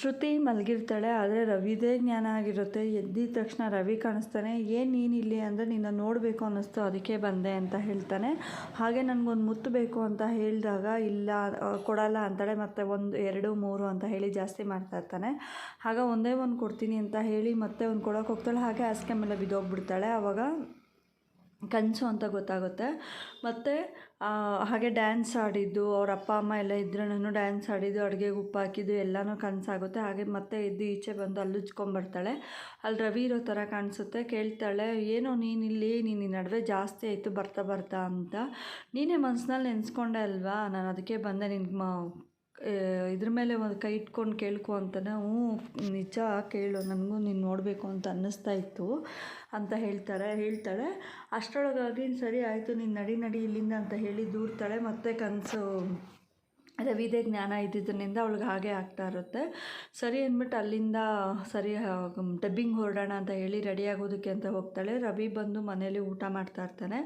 ಶ್ರುತಿ ಮಲಗಿರ್ತಾಳೆ, ಆದರೆ ರವಿದೇ ಜ್ಞಾನ ಆಗಿರುತ್ತೆ. ಎದ್ದಿದ ತಕ್ಷಣ ರವಿ ಕಾಣಿಸ್ತಾನೆ, ಏನು ನೀನು ಇಲ್ಲಿ ಅಂದರೆ ನಿನ್ನ ನೋಡಬೇಕು ಅನ್ನಿಸ್ತು, ಅದಕ್ಕೆ ಬಂದೆ ಅಂತ ಹೇಳ್ತಾನೆ. ಹಾಗೆ ನನಗೊಂದು ಮುತ್ತು ಬೇಕು ಅಂತ ಹೇಳಿದಾಗ, ಇಲ್ಲ ಕೊಡಲ್ಲ ಅಂತಾಳೆ, ಮತ್ತು ಒಂದು, ಎರಡು, ಮೂರು ಅಂತ ಹೇಳಿ ಜಾಸ್ತಿ ಮಾಡ್ತಾ ಇರ್ತಾನೆ. ಆಗ ಒಂದೇ ಒಂದು ಕೊಡ್ತೀನಿ ಅಂತ ಹೇಳಿ ಮತ್ತೆ ಒಂದು ಕೊಡೋಕೆ ಹೋಗ್ತಾಳೆ. ಹಾಗೆ ಹಾಸಿಗೆ ಮೇಲೆ ಬಿದ್ದೋಗ್ಬಿಡ್ತಾಳೆ. ಆವಾಗ ಕನಸು ಅಂತ ಗೊತ್ತಾಗುತ್ತೆ. ಮತ್ತು ಹಾಗೆ ಡ್ಯಾನ್ಸ್ ಆಡಿದ್ದು, ಅವ್ರ ಅಪ್ಪ, ಅಮ್ಮ ಎಲ್ಲ ಇದ್ರೂ ಡ್ಯಾನ್ಸ್ ಆಡಿದ್ದು ಅಡುಗೆಗೆ ಉಪ್ಪು ಹಾಕಿದ್ದು, ಎಲ್ಲನೂ ಕನಸಾಗುತ್ತೆ. ಹಾಗೆ ಮತ್ತೆ ಇದ್ದು ಈಚೆ ಬಂದು ಅಲ್ಲಿ ಉಜ್ಕೊಂಬರ್ತಾಳೆ ಅಲ್ಲಿ ರವಿ ಇರೋ ಥರ ಕಾಣಿಸುತ್ತೆ. ಕೇಳ್ತಾಳೆ, ಏನೋ ನೀನು ಇಲ್ಲಿ, ನೀನು ನಡುವೆ ಜಾಸ್ತಿ ಆಯಿತು, ಬರ್ತಾ ಬರ್ತಾ ಅಂತ. ನೀನೇ ಮನ್ಸಿನಲ್ಲಿ ನೆನೆಸ್ಕೊಂಡೆ ಅಲ್ವಾ? ನಾನು ಅದಕ್ಕೆ ಬಂದೆ ನಿನ್ಗೆ ಇದ್ರ ಮೇಲೆ ಒಂದು ಕೈ ಇಟ್ಕೊಂಡು ಕೇಳ್ಕೊ ಅಂತಾನೆ, ಹ್ಞೂ, ನಿಜ, ಕೇಳು, ನನಗೂ ನೀನು ನೋಡಬೇಕು ಅಂತ ಅನ್ನಿಸ್ತಾ ಇತ್ತು ಅಂತ ಹೇಳ್ತಾರೆ. ಹೇಳ್ತಾಳೆ ಅಷ್ಟರೊಳಗಾಗಿ ಸರಿ ಆಯಿತು, ನೀನು ನಡಿ ನಡಿ ಇಲ್ಲಿಂದ ಅಂತ ಹೇಳಿ ದೂರ್ತಾಳೆ. ಮತ್ತೆ ಕನಸು ರವಿದೇ ಜ್ಞಾನ ಇದ್ದಿದ್ದರಿಂದ ಅವಳಿಗೆ ಹಾಗೆ ಆಗ್ತಾ ಇರುತ್ತೆ. ಸರಿ ಅಂದ್ಬಿಟ್ಟು ಅಲ್ಲಿಂದ ಸರಿ ಡಬ್ಬಿಂಗ್ ಹೊರಡೋಣ ಅಂತ ಹೇಳಿ ರೆಡಿ ಆಗೋದಕ್ಕೆ ಅಂತ ಹೋಗ್ತಾಳೆ. ರವಿ ಬಂದು ಮನೇಲಿ ಊಟ ಮಾಡ್ತಾ ಇರ್ತಾನೆ.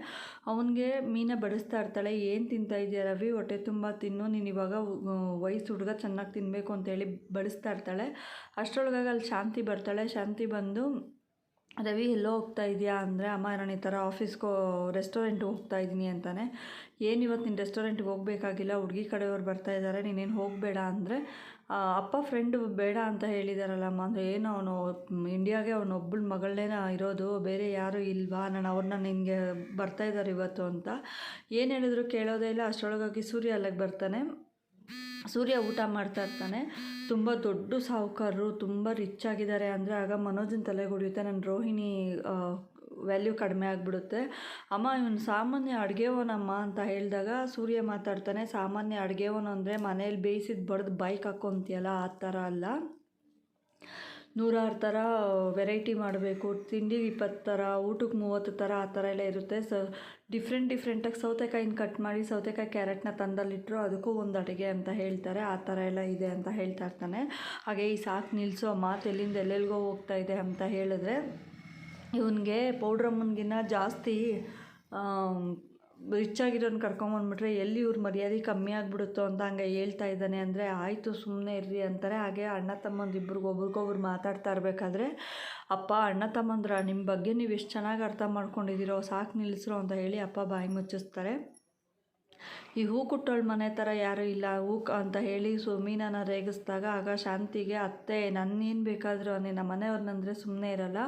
ಅವನಿಗೆ ಮೀನ ಬಡಿಸ್ತಾ ಇರ್ತಾಳೆ. ಏನು ತಿಂತಾ ಇದೆಯಾ ರವಿ? ಹೊಟ್ಟೆ ತುಂಬ ತಿನ್ನು. ನೀನು ಇವಾಗ ವಯಸ್ಸು ಹುಡುಗ ಚೆನ್ನಾಗಿ ತಿನ್ನಬೇಕು ಅಂತೇಳಿ ಬಡಿಸ್ತಾ ಇರ್ತಾಳೆ. ಅಷ್ಟರೊಳಗಾಗಿ ಅಲ್ಲಿ ಶಾಂತಿ ಬರ್ತಾಳೆ. ಶಾಂತಿ ಬಂದು ರವಿ, ಎಲ್ಲೋ ಹೋಗ್ತಾ ಇದೆಯಾ ಅಂದರೆ, ಅಮ್ಮ ನಾನು ಈ ಥರ ಆಫೀಸ್ಗೋ ರೆಸ್ಟೋರೆಂಟ್ಗೆ ಹೋಗ್ತಾ ಇದ್ದೀನಿ ಅಂತಾನೆ. ಏನು ಇವತ್ತು ನಿನ್ನ ರೆಸ್ಟೋರೆಂಟ್ಗೆ ಹೋಗಬೇಕಾಗಿಲ್ಲ? ಹುಡುಗಿ ಕಡೆಯವರು ಬರ್ತಾ ಇದ್ದಾರೆ ನೀನೇನು ಹೋಗಬೇಡ ಅಂದರೆ ಅಪ್ಪ ಫ್ರೆಂಡು ಬೇಡ ಅಂತ ಹೇಳಿದಾರಲ್ಲಮ್ಮ. ಅಂದರೆ ಏನು ಅವನು ಇಂಡಿಯಾಗೆ ಅವನೊಬ್ಬಳ ಮಗಳನ್ನೇ ಇರೋದು, ಬೇರೆ ಯಾರೂ ಇಲ್ವಾ? ನಾನು ಅವ್ರನ್ನ ನಿನಗೆ ಬರ್ತಾ ಇದ್ದಾರೆ ಇವತ್ತು ಅಂತ. ಏನು ಹೇಳಿದ್ರು ಕೇಳೋದೇ ಇಲ್ಲ. ಅಷ್ಟರೊಳಗಾಗಿ ಸೂರ್ಯ ಅಲ್ಲಿಗೆ ಬರ್ತಾನೆ. ಸೂರ್ಯ ಊಟ ಮಾಡ್ತಾ ಇರ್ತಾನೆ. ತುಂಬ ದೊಡ್ಡ ಸಾಹುಕಾರರು, ತುಂಬ ರಿಚ್ ಆಗಿದ್ದಾರೆ ಅಂದರೆ ಆಗ ಮನೋಜನ ತಲೆಗೆ ಹೊಡೆಯುತ್ತೆ. ನನ್ನ ರೋಹಿಣಿ ವ್ಯಾಲ್ಯೂ ಕಡಿಮೆ ಆಗಿಬಿಡುತ್ತೆ. ಅಮ್ಮ, ಇವನು ಸಾಮಾನ್ಯ ಅಡುಗೆವನಮ್ಮ ಅಂತ ಹೇಳಿದಾಗ ಸೂರ್ಯ ಮಾತಾಡ್ತಾನೆ, ಸಾಮಾನ್ಯ ಅಡುಗೆವನು ಅಂದರೆ ಮನೇಲಿ ಬೇಯಿಸಿದ ಬಡ್ದು ಬೈಕ್ ಹಾಕ್ಕೊಂತೀಯಲ್ಲ ಆ ಥರ ಅಲ್ಲ. ನೂರಾರು ಥರ ವೆರೈಟಿ ಮಾಡಬೇಕು. ತಿಂಡಿ ಇಪ್ಪತ್ತು ಥರ, ಊಟಕ್ಕೆ ಮೂವತ್ತು ಥರ ಆ ಥರ ಎಲ್ಲ ಇರುತ್ತೆ. ಸೊ, ಡಿಫ್ರೆಂಟ್ ಡಿಫ್ರೆಂಟಾಗಿ ಸೌತೆಕಾಯಿನ ಕಟ್ ಮಾಡಿ ಸೌತೆಕಾಯಿ ಕ್ಯಾರೆಟ್ನ ತಂದಲ್ಲಿಟ್ಟರು, ಅದಕ್ಕೂ ಒಂದು ಅಡುಗೆ ಅಂತ ಹೇಳ್ತಾರೆ. ಆ ಥರ ಎಲ್ಲ ಇದೆ ಅಂತ ಹೇಳ್ತಾ ಇರ್ತಾನೆ. ಹಾಗೆ ಈ ಸಾಕು ನಿಲ್ಲಿಸೋ ಮಾತು ಎಲ್ಲಿಂದ ಎಲ್ಲೆಲ್ಲಿಗೋ ಹೋಗ್ತಾ ಇದೆ ಅಂತ ಹೇಳಿದ್ರೆ, ಇವನಿಗೆ ಪೌಡ್ರಮ್ಮನಿಗಿನ್ನ ಜಾಸ್ತಿ ರಿಚ್ ಕರ್ಕೊಂಬಂದ್ಬಿಟ್ರೆ ಎಲ್ಲಿ ಇವ್ರ ಮರ್ಯಾದೆ ಕಮ್ಮಿ ಆಗಿಬಿಡುತ್ತೋ ಅಂತ ಹಂಗೆ ಹೇಳ್ತಾ ಇದ್ದಾನೆ ಅಂದರೆ, ಆಯಿತು ಸುಮ್ಮನೆ ಇರ್ರಿ ಅಂತಾರೆ. ಹಾಗೆ ಅಣ್ಣ ತಮ್ಮಂದಿಬ್ರಿಗೆ ಒಬ್ರಿಗೊಬ್ರು ಮಾತಾಡ್ತಾ ಇರಬೇಕಾದ್ರೆ, ಅಪ್ಪ, ಅಣ್ಣ ತಮ್ಮಂದ್ರ ನಿಮ್ಮ ಬಗ್ಗೆ ನೀವು ಎಷ್ಟು ಚೆನ್ನಾಗಿ ಅರ್ಥ ಮಾಡ್ಕೊಂಡಿದ್ದೀರೋ ಸಾಕು ನಿಲ್ಲಿಸ್ರೋ ಅಂತ ಹೇಳಿ ಅಪ್ಪ ಬಾಯಿ ಮುಚ್ಚಿಸ್ತಾರೆ. ಈ ಹೂ ಕುಟ್ಟೋಳ ಮನೆ ಥರ ಯಾರೂ ಇಲ್ಲ. ಹೂ ಅಂತ ಹೇಳಿ ಸೊ ಮೀನನ್ನು ರೇಗಿಸಿದಾಗ ಆಗ ಶಾಂತಿಗೆ, ಅತ್ತೆ, ನನ್ನೇನು ಬೇಕಾದರೂ ನಿನ್ನ ಮನೆಯವ್ರನ್ನಂದರೆ ಸುಮ್ಮನೆ ಇರಲ್ಲ.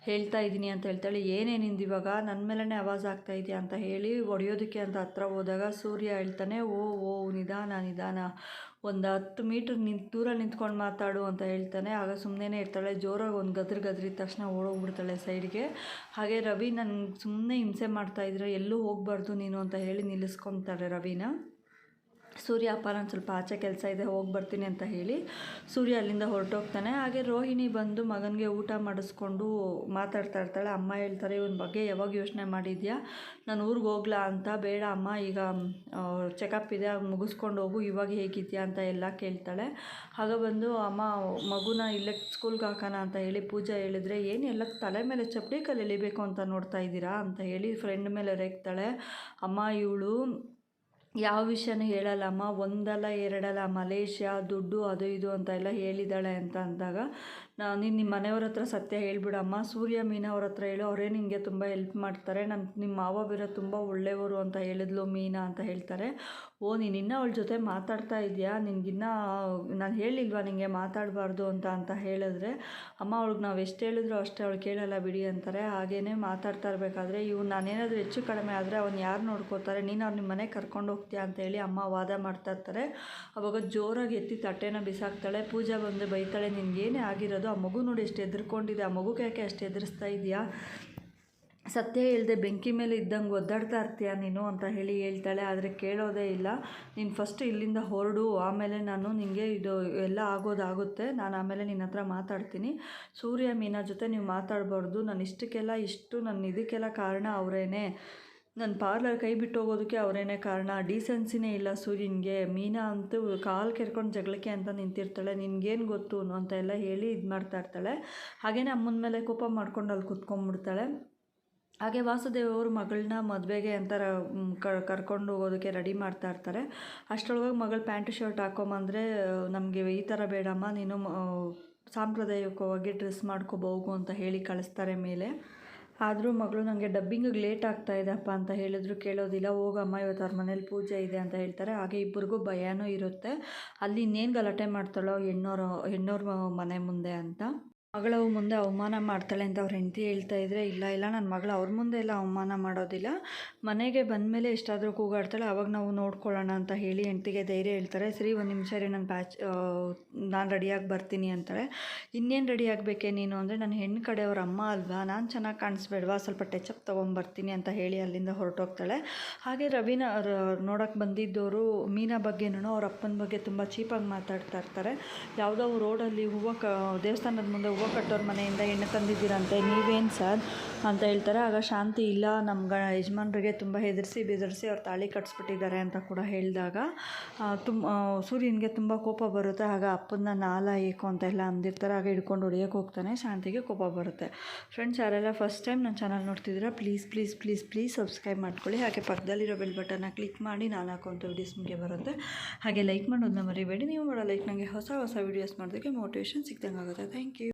ಹೇಳ್ತಾ ಇದ್ದೀನಿ ಅಂತ ಹೇಳ್ತಾಳೆ. ಏನೇನಿಂದು ಇವಾಗ? ನನ್ನ ಮೇಲೇ ಆವಾಜ್ ಆಗ್ತಾ ಇದೆಯಾ? ಅಂತ ಹೇಳಿ ಒಡೆಯೋದಕ್ಕೆ ಅಂತ ಹತ್ರ ಹೋದಾಗ ಸೂರ್ಯ ಹೇಳ್ತಾನೆ, ಓ ಓ, ನಿಧಾನ ನಿಧಾನ. ಒಂದು ಹತ್ತು ಮೀಟ್ರ್ ನಿಂತು, ದೂರ ನಿಂತ್ಕೊಂಡು ಮಾತಾಡು ಅಂತ ಹೇಳ್ತಾನೆ. ಆಗ ಸುಮ್ಮನೆ ಇರ್ತಾಳೆ. ಜೋರಾಗಿ ಒಂದು ಗದ್ರ ಗದ್ರಿದ ತಕ್ಷಣ ಓಡೋಗ್ಬಿಡ್ತಾಳೆ ಸೈಡ್ಗೆ. ಹಾಗೆ ರವಿ ನನ್ನ ಸುಮ್ಮನೆ ಹಿಂಸೆ ಮಾಡ್ತಾ ಇದ್ರೆ ಎಲ್ಲೂ ಹೋಗಬಾರ್ದು ನೀನು ಅಂತ ಹೇಳಿ ನಿಲ್ಲಿಸ್ಕೊತಾರೆ ರವಿನ ಸೂರ್ಯ, ಅಪ್ಪ, ನಾನು ಸ್ವಲ್ಪ ಆಚೆ ಕೆಲಸ ಇದೆ, ಹೋಗಿ ಬರ್ತೀನಿ ಅಂತ ಹೇಳಿ ಸೂರ್ಯ ಅಲ್ಲಿಂದ ಹೊರಟೋಗ್ತಾನೆ. ಹಾಗೆ ರೋಹಿಣಿ ಬಂದು ಮಗನಿಗೆ ಊಟ ಮಾಡಿಸ್ಕೊಂಡು ಮಾತಾಡ್ತಾ ಇರ್ತಾಳೆ. ಅಮ್ಮ ಹೇಳ್ತಾರೆ, ಇವನ ಬಗ್ಗೆ ಯಾವಾಗ ಯೋಚನೆ ಮಾಡಿದ್ಯಾ? ನಾನು ಊರಿಗೆ ಹೋಗ್ಲಾ ಅಂತ. ಬೇಡ ಅಮ್ಮ, ಈಗ ಚೆಕಪ್ ಇದೆ ಮುಗಿಸ್ಕೊಂಡು ಹೋಗು. ಇವಾಗ ಹೇಗಿದ್ಯಾ? ಅಂತ ಎಲ್ಲ ಕೇಳ್ತಾಳೆ. ಆಗ ಬಂದು, ಅಮ್ಮ, ಮಗುನ ಇಲ್ಲೇ ಸ್ಕೂಲ್ಗೆ ಹಾಕೋಣ ಅಂತ ಹೇಳಿ ಪೂಜಾ ಹೇಳಿದ್ರೆ, ಏನು ಎಲ್ಲ ತಲೆ ಮೇಲೆ ಚಪ್ಪಡಿ ಕಲ್ಲು ಅಂತ ನೋಡ್ತಾ ಇದ್ದೀರಾ? ಅಂತ ಹೇಳಿ ಫ್ರೆಂಡ್ ಮೇಲೆ ರೇಗ್ತಾಳೆ. ಅಮ್ಮ, ಇವಳು ಯಾವ ವಿಷಯನೂ ಹೇಳಲ್ಲಮ್ಮ, ಒಂದಲ್ಲ, ಎರಡಲ್ಲ, ಮಲೇಷ್ಯಾ, ದುಡ್ಡು, ಅದು ಇದು ಅಂತ ಎಲ್ಲ ಹೇಳಿದ್ದಾಳೆ ಅಂತ ಅಂದಾಗ, ನಾನು ನೀನು ನಿಮ್ಮ ಮನೆಯವ್ರ ಹತ್ರ ಸತ್ಯ ಹೇಳಿಬಿಡಮ್ಮ, ಸೂರ್ಯ ಮೀನಾ ಅವ್ರ ಹತ್ರ ಹೇಳು, ಅವರೇ ನಿನಗೆ ತುಂಬ ಹೆಲ್ಪ್ ಮಾಡ್ತಾರೆ ನನ್ನ ನಿಮ್ಮ ಮಾವ ಬೇರೆ ತುಂಬ ಒಳ್ಳೆಯವರು ಅಂತ ಹೇಳಿದ್ಲು ಮೀನಾ ಅಂತ ಹೇಳ್ತಾರೆ. ಓ, ನೀನು ಇನ್ನೂ ಅವಳ ಜೊತೆ ಮಾತಾಡ್ತಾ ಇದೆಯಾ? ನಿನಗಿನ್ನ ನಾನು ಹೇಳಿಲ್ವಾ ನಿನಗೆ ಮಾತಾಡಬಾರ್ದು ಅಂತ ಅಂತ ಹೇಳಿದ್ರೆ, ಅಮ್ಮ, ಅವಳಿಗೆ ನಾವು ಎಷ್ಟು ಹೇಳಿದ್ರು ಅಷ್ಟೇ ಅವಳು ಕೇಳಲ್ಲ ಬಿಡಿ ಅಂತಾರೆ. ಹಾಗೇನೇ ಮಾತಾಡ್ತಾ ಇರಬೇಕಾದ್ರೆ, ಇವ್ನು ನಾನೇನಾದರೂ ಹೆಚ್ಚು ಕಡಿಮೆ ಆದರೆ ಅವ್ನು ಯಾರು ನೋಡ್ಕೋತಾರೆ? ನೀನು ಅವ್ರು ನಿಮ್ಮ ಮನೆಗೆ ಕರ್ಕೊಂಡು ಹೋಗ್ತೀಯಾ ಅಂತ ಹೇಳಿ ಅಮ್ಮ ವಾದ ಮಾಡ್ತಾ ಇರ್ತಾರೆ. ಅವಾಗ ಜೋರಾಗಿ ಎತ್ತಿ ತಟ್ಟೆನ ಬಿಸಾಕ್ತಾಳೆ. ಪೂಜಾ ಬಂದು ಬೈತಾಳೆ, ನಿನಗೇನೇ ಆಗಿರೋದು? ಆ ಮಗು ನೋಡಿ ಎಷ್ಟು ಎದ್ರುಕೊಂಡಿದೆ ಆ ಮಗು ಯಾಕೆ ಅಷ್ಟು ಎದುರಿಸ್ತಾ ಇದೆಯಾ? ಸತ್ಯ ಹೇಳ್ದೆ ಬೆಂಕಿ ಮೇಲೆ ಇದ್ದಂಗೆ ಒದ್ದಾಡ್ತಾ ಇರ್ತೀಯ ನೀನು ಅಂತ ಹೇಳಿ ಹೇಳ್ತಾಳೆ, ಆದರೆ ಕೇಳೋದೇ ಇಲ್ಲ. ನೀನು ಫಸ್ಟ್ ಇಲ್ಲಿಂದ ಹೊರಡು, ಆಮೇಲೆ ನಾನು ನಿನಗೆ ಇದು ಎಲ್ಲ ಆಗೋದಾಗುತ್ತೆ, ನಾನು ಆಮೇಲೆ ನಿನ್ನ ಹತ್ರ ಮಾತಾಡ್ತೀನಿ. ಸೂರ್ಯ, ಮೀನಾ ಜೊತೆ ನೀವು ಮಾತಾಡಬಾರ್ದು, ನಾನು ಇಷ್ಟಕ್ಕೆಲ್ಲ ಇಷ್ಟು ನನ್ನ ಇದಕ್ಕೆಲ್ಲ ಕಾರಣ ಅವರೇನೆ. ನನ್ನ ಪಾರ್ಲರ್ ಕೈ ಬಿಟ್ಟು ಹೋಗೋದಕ್ಕೆ ಅವರೇನೇ ಕಾರಣ. ಡೀಸೆನ್ಸಿನೇ ಇಲ್ಲ ಸೂರ್ಯನಿಗೆ. ಮೀನಾ ಅಂತೂ ಕಾಲು ಕೆರ್ಕೊಂಡು ಜಗಳಕ್ಕೆ ಅಂತ ನಿಂತಿರ್ತಾಳೆ. ನಿನಗೇನು ಗೊತ್ತು ಅಂತ ಎಲ್ಲ ಹೇಳಿ ಇದು ಮಾಡ್ತಾ ಇರ್ತಾಳೆ. ಹಾಗೇನೆ ಅಮ್ಮನ ಮೇಲೆ ಕೋಪ ಮಾಡ್ಕೊಂಡು ಅಲ್ಲಿ ಕುತ್ಕೊಂಡ್ಬಿಡ್ತಾಳೆ ಹಾಗೆ ವಾಸುದೇವ್ ಅವರು ಮಗಳನ್ನ ಮದುವೆಗೆ ಅಂತಾರ ಕರ್ಕೊಂಡು ಹೋಗೋದಕ್ಕೆ ರೆಡಿ ಮಾಡ್ತಾ ಇರ್ತಾರೆ. ಅಷ್ಟರೊಳಗೆ ಮಗಳು ಪ್ಯಾಂಟ್ ಶರ್ಟ್ ಹಾಕೊಂಬಂದರೆ ನಮಗೆ ಈ ಥರ ಬೇಡಮ್ಮ, ನೀನು ಸಾಂಪ್ರದಾಯಿಕವಾಗಿ ಡ್ರೆಸ್ ಮಾಡ್ಕೋಬೋಗು ಅಂತ ಹೇಳಿ ಕಳಿಸ್ತಾರೆ ಮೇಲೆ. ಆದರೂ ಮಗಳು ನನಗೆ ಡಬ್ಬಿಂಗಿಗೆ ಲೇಟ್ ಆಗ್ತಾ ಇದೆ ಅಪ್ಪ ಅಂತ ಹೇಳಿದ್ರು, ಕೇಳೋದಿಲ್ಲ, ಹೋಗಮ್ಮ, ಇವತ್ತು ಅವ್ರ ಮನೇಲಿ ಪೂಜೆ ಇದೆ ಅಂತ ಹೇಳ್ತಾರೆ. ಹಾಗೆ ಇಬ್ಬರಿಗೂ ಭಯನೂ ಇರುತ್ತೆ. ಅಲ್ಲಿ ಇನ್ನೇನು ಗಲಾಟೆ ಮಾಡ್ತಾಳೋ ಹೆಣ್ಣೋರು, ಹೆಣ್ಣೋರ ಮನೆ ಮುಂದೆ ಅಂತ. ಮಗಳು ಮುಂದೆ ಅವಮಾನ ಮಾಡ್ತಾಳೆ ಅಂತ ಅವ್ರ ಹೆಂಡತಿ ಹೇಳ್ತಾ ಇದ್ರೆ, ಇಲ್ಲ ಇಲ್ಲ ನನ್ನ ಮಗಳು ಅವ್ರ ಮುಂದೆ ಎಲ್ಲ ಅವಮಾನ ಮಾಡೋದಿಲ್ಲ. ಮನೆಗೆ ಬಂದ ಮೇಲೆ ಎಷ್ಟಾದರೂ ಕೂಗಾಡ್ತಾಳೆ, ಅವಾಗ ನಾವು ನೋಡ್ಕೊಳ್ಳೋಣ ಅಂತ ಹೇಳಿ ಹೆಂಡತಿಗೆ ಧೈರ್ಯ ಹೇಳ್ತಾರೆ. ಸರಿ, ಒಂದು ನಿಮಿಷ ರೀ ನಾನು ಪ್ಯಾಚ್ ನಾನು ರೆಡಿಯಾಗಿ ಬರ್ತೀನಿ ಅಂತಾಳೆ ಇನ್ನೇನು ರೆಡಿ ಆಗಬೇಕೆ ನೀನು ಅಂದರೆ ನನ್ನ ಹೆಣ್ಣು ಕಡೆಯವ್ರ ಅಮ್ಮ ಅಲ್ವಾ? ನಾನು ಚೆನ್ನಾಗಿ ಕಾಣಿಸ್ಬೇಡ್ವಾ? ಸ್ವಲ್ಪ ಟೆಚಪ್ ತೊಗೊಂಬರ್ತೀನಿ ಅಂತ ಹೇಳಿ ಅಲ್ಲಿಂದ ಹೊರಟೋಗ್ತಾಳೆ. ಹಾಗೆ ರವಿನ ನೋಡೋಕ್ಕೆ ಬಂದಿದ್ದವರು ಮೀನಾ ಬಗ್ಗೆನೂ ಅವ್ರ ಅಪ್ಪನ ಬಗ್ಗೆ ತುಂಬ ಚೀಪಾಗಿ ಮಾತಾಡ್ತಾ ಇರ್ತಾರೆ. ಯಾವುದೋ ರೋಡಲ್ಲಿ ಹೂವು ಕ, ದೇವಸ್ಥಾನದ ಮುಂದೆ ಹೂವು ಕಟ್ಟೋರ ಮನೆಯಿಂದ ಎಣ್ಣೆ ತಂದಿದ್ದೀರಂತೆ, ನೀವೇನು ಸರ್? ಅಂತ ಹೇಳ್ತಾರೆ. ಆಗ ಶಾಂತಿ ಇಲ್ಲ, ನಮ್ಮ ಗ ಯಜಮಾನ್ರಿಗೆ ತುಂಬ ಹೆದರಿಸಿ ಬೆದರಿಸಿ ಅವ್ರು ತಾಳಿ ಕಟ್ಸ್ಬಿಟ್ಟಿದ್ದಾರೆ ಅಂತ ಕೂಡ ಹೇಳಿದಾಗ ತುಂಬ ಸೂರ್ಯನಿಗೆ ತುಂಬ ಕೋಪ ಬರುತ್ತೆ. ಆಗ ಅಪ್ಪನ ನಾಲ ಏಕು ಅಂತ ಎಲ್ಲ ಅಂದಿರ್ತಾರೆ. ಆಗ ಹಿಡ್ಕೊಂಡು ಹೊಡಿಯೋಕೆ ಹೋಗ್ತಾನೆ, ಶಾಂತಿಗೆ ಕೋಪ ಬರುತ್ತೆ. ಫ್ರೆಂಡ್ಸ್ ಯಾರೆಲ್ಲ ಫಸ್ಟ್ ಟೈಮ್ ನನ್ನ ಚಾನಲ್ ನೋಡ್ತಿದ್ದೀರಾ please please please please subscribe ಮಾಡ್ಕೊಳ್ಳಿ. ಹಾಗೆ ಪಕ್ಕದಲ್ಲಿರೋ ಬೆಲ್ ಬಟನ್ನ ಕ್ಲಿಕ್ ಮಾಡಿ ನಾನು ಅಂತ ವೀಡಿಯೋಸ್ ನಿಮಗೆ ಬರುತ್ತೆ. ಹಾಗೆ ಲೈಕ್ ಮಾಡೋದನ್ನ ಮರಿಬೇಡಿ. ನೀವು ಮಾಡೋ ಲೈಕ್ ನನಗೆ ಹೊಸ ಹೊಸ ವೀಡಿಯೋಸ್ ಮಾಡೋದಕ್ಕೆ ಮೋಟಿವೇಶನ್ ಸಿಕ್ಕಂಗೆ ಆಗುತ್ತೆ ಥ್ಯಾಂಕ್ ಯು